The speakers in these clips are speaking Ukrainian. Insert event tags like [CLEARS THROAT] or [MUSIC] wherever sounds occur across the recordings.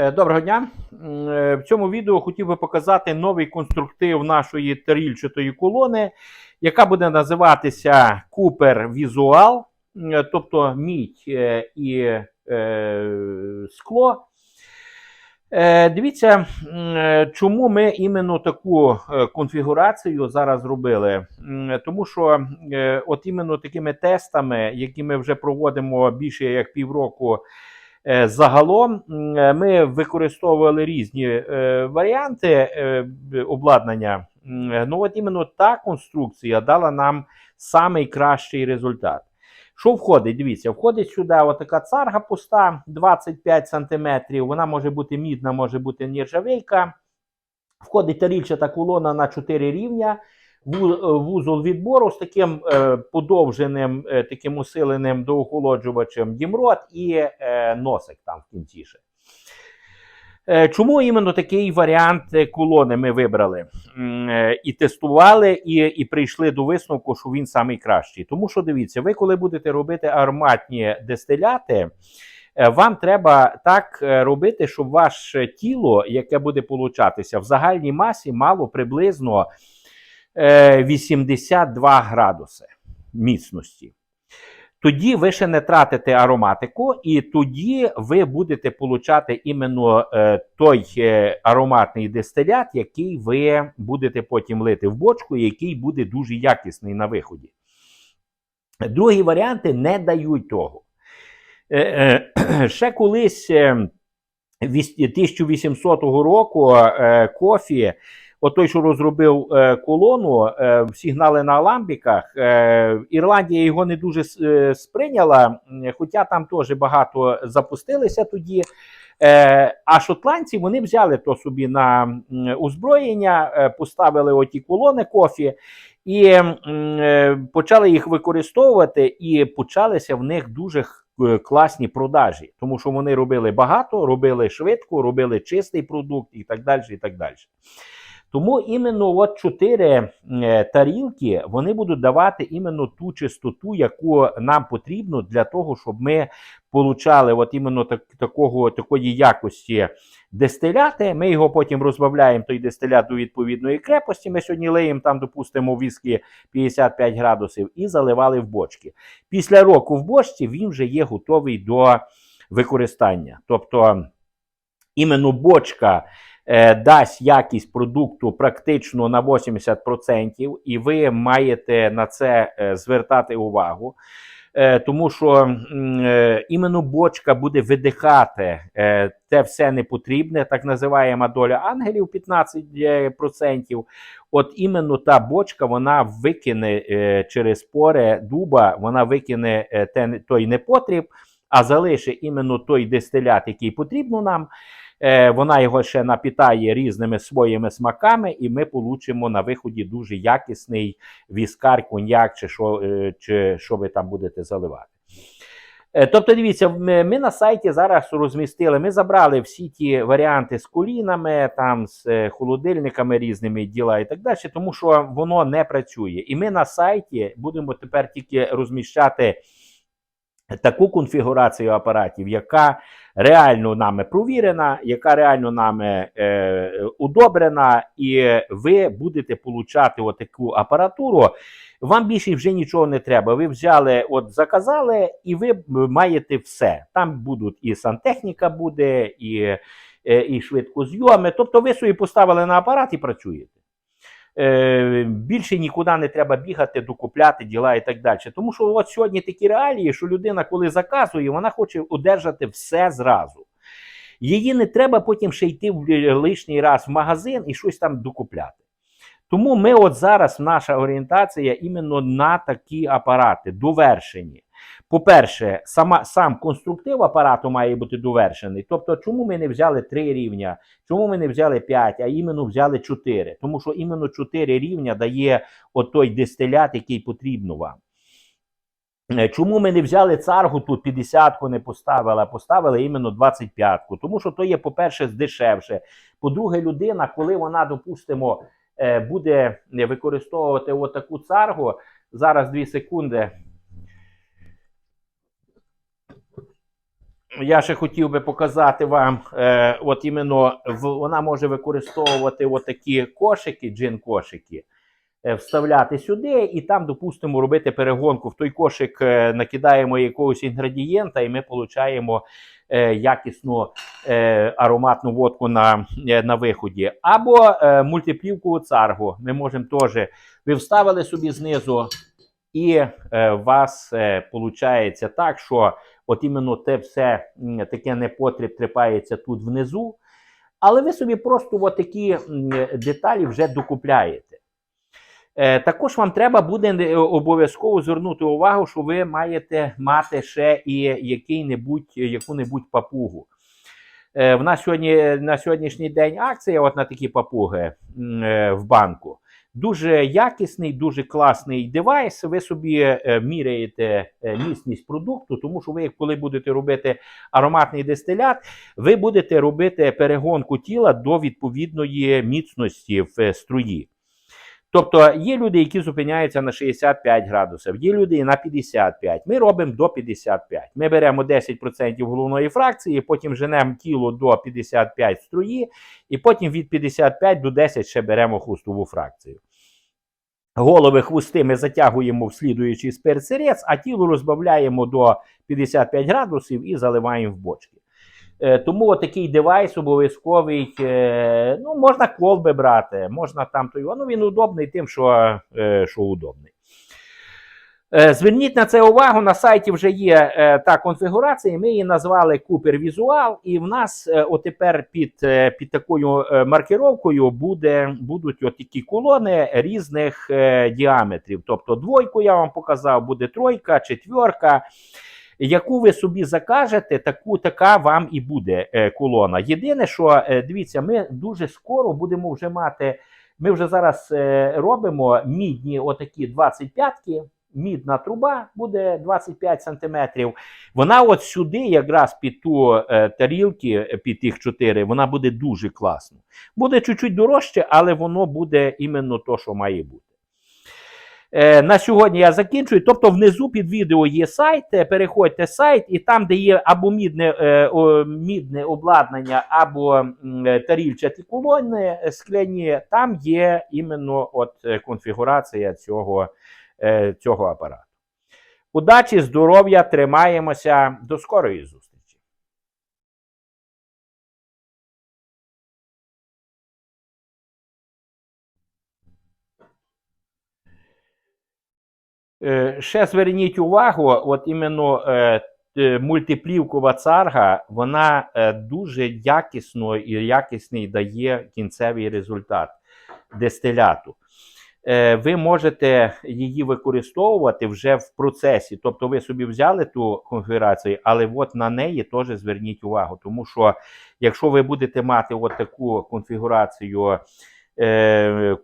Е, Доброго дня. Е, В цьому відео хотів би показати новий конструктив нашої тарільчатої колони, яка буде називатися Cooper Visual, тобто мідь е, і е, скло. Е, Дивіться, е, чому ми іменно таку е, конфігурацію зараз зробили. Тому що е, от іменно такими тестами, які ми вже проводимо більше як півроку. Е, Загалом е, ми використовували різні е, варіанти обладнання. Ну, от іменно та конструкція дала нам самий кращий результат. Що входить? Дивіться, входить сюди отака царга пуста 25 см. Вона може бути мідна, може бути нержавейка. Входить тарільчата колона на 4 рівня. Е, Вузол відбору з таким е, подовженим, е, таким усиленим доохолоджувачем дімрот і носик там в кінці ще. Чому іменно такий варіант колони ми вибрали і тестували, і, і прийшли до висновку, що він найкращий. Тому що дивіться, ви коли будете робити ароматні дистиляти, вам треба так робити, щоб ваше тіло, яке буде получатися в загальній масі, мало приблизно 82 градуси міцності. Тоді ви ще не тратите ароматику, і тоді ви будете получати іменно е, той е, ароматний дистилят, який ви будете потім лити в бочку, який буде дуже якісний на виході. Другі варіанти не дають того. Е, е, [CLEARS THROAT] ще колись е, 1800 року е, отой, що розробив е, колону, е, всі гнали на аламбіках. Е, Ірландія його не дуже сприйняла, хоча там теж багато запустилися тоді. А шотландці вони взяли то собі на озброєння, поставили оті колони кофі і почали їх використовувати, і почалися в них дуже класні продажі, тому що вони робили багато, робили швидко, робили чистий продукт і так далі. І так далі. Тому іменно от чотири е, тарілки вони будуть давати іменно ту чистоту, яку нам потрібно для того, щоб ми получали от іменно так, такого, такої якості дистиляти. Ми його потім розбавляємо той дистилят до відповідної крепості. Ми сьогодні леємо там, допустимо, віскі 55 градусів і заливали в бочки. Після року в бочці він вже є готовий до використання. Тобто іменно бочка дасть якість продукту практично на 80%, і ви маєте на це е, звертати увагу. Е, тому що е, іменно бочка буде видихати е, те все непотрібне, так називаємо доля ангелів 15%. От іменно та бочка вона викине е, через пори дуба, вона викине е, той непотріб, а залишить іменно той дистилят, який потрібно нам. Е, вона його ще напітає різними своїми смаками, і ми получимо на виході дуже якісний віскар, коньяк, чи що, е, чи що ви там будете заливати. Е, Тобто, дивіться, ми, ми на сайті зараз розмістили, ми забрали всі ті варіанти з колінами, там з холодильниками різними діла і так далі, тому що воно не працює. І ми на сайті будемо тепер тільки розміщати таку конфігурацію апаратів, яка реально нами провірена, яка реально нами е, удобрена, і ви будете получати отаку апаратуру. Вам більше вже нічого не треба. Ви взяли, от заказали, і ви маєте все. Там будуть і сантехніка буде, і, е, і швидкозйоми. Тобто ви собі поставили на апарат і працюєте. Е, більше нікуди не треба бігати, докупляти діла і так далі. Тому що от сьогодні такі реалії, що людина, коли заказує, вона хоче одержати все зразу. Її не треба потім ще йти в лишній раз в магазин і щось там докупляти. Тому ми от зараз наша орієнтація іменно на такі апарати, довершені. По-перше, сама, сам конструктив апарату має бути довершений. Тобто, чому ми не взяли три рівня, чому ми не взяли 5, а іменно взяли 4? Тому що іменно 4 рівня дає той дистилят, який потрібно вам. Е, Чому ми не взяли царгу тут 50-ку не поставили, а поставили іменно 25-ку? Тому що то є, по-перше, дешевше. По-друге, людина, коли вона, допустимо, е, буде використовувати отаку царгу, зараз 2 секунди. Я ще хотів би показати вам, е, от іменно в, вона може використовувати отакі кошики, джин-кошики, е, вставляти сюди і там, допустимо, робити перегонку. В той кошик е, накидаємо якогось інгредієнта, і ми отримуємо е, якісну е, ароматну водку на, е, на виході. Або е, мультиплівку царгу. Ми можемо теж, ви вставили собі знизу, і е, у вас е, виходить так, що от іменно те все таке непотріб тріпається тут внизу, але ви собі просто от такі деталі вже докупляєте. Е, також вам треба буде е, обов'язково звернути увагу, що ви маєте мати ще і який-небудь, яку-небудь папугу. Е, в нас сьогодні, на сьогоднішній день акція от на такі папуги в банку. Дуже якісний, дуже класний девайс. Ви собі е, міряєте е, міцність продукту, тому що ви, коли будете робити ароматний дистилят, ви будете робити перегонку тіла до відповідної міцності в е, струї. Тобто є люди, які зупиняються на 65 градусів, є люди на 55. Ми робимо до 55. Ми беремо 10% головної фракції, потім женемо тіло до 55 струї, і потім від 55 до 10 ще беремо хвостову фракцію. Голови хвости ми затягуємо в слідуючий спирт-сирець, а тіло розбавляємо до 55 градусів і заливаємо в бочки. Е, Тому такий девайс обов'язковий. е, Ну, можна колби брати, можна там той. Ну, він удобний тим, що, е, що удобний. Е, Зверніть на це увагу. На сайті вже є е, та конфігурація. Ми її назвали Cooper Visual, і в нас е, отепер під, під такою маркировкою буде, будуть от такі колони різних діаметрів. Тобто двойку я вам показав, буде тройка, четверка. Яку ви собі закажете, таку така вам і буде колона. Єдине, що дивіться, ми дуже скоро будемо вже мати. Ми вже зараз робимо мідні отакі 25-ки. Мідна труба буде 25 сантиметрів. Вона от сюди, якраз під ту е, тарілки, е, під тих 4, вона буде дуже класно. Буде чуть-чуть дорожче, але воно буде іменно то, що має бути. Е, на сьогодні я закінчую. Тобто, внизу під відео є сайт. Переходьте сайт, і там, де є або мідне, мідне обладнання, або тарільчаті колони скляні, там є іменно от конфігурація цього, е, цього апарату. Удачі, здоров'я, тримаємося. До скорої зустрічі. Е, Ще зверніть увагу, от іменно е, мультиплівкова царга, вона дуже якісно і якісний дає кінцевий результат дистиляту. Е, ви можете її використовувати вже в процесі. Тобто ви собі взяли ту конфігурацію, але от на неї теж зверніть увагу. Тому що якщо ви будете мати от таку конфігурацію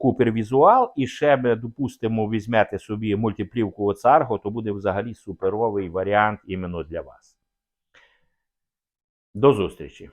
Cooper Visual і ще, допустимо, візьмете собі мультиплівку Оцарго, то буде взагалі суперовий варіант іменно для вас. До зустрічі!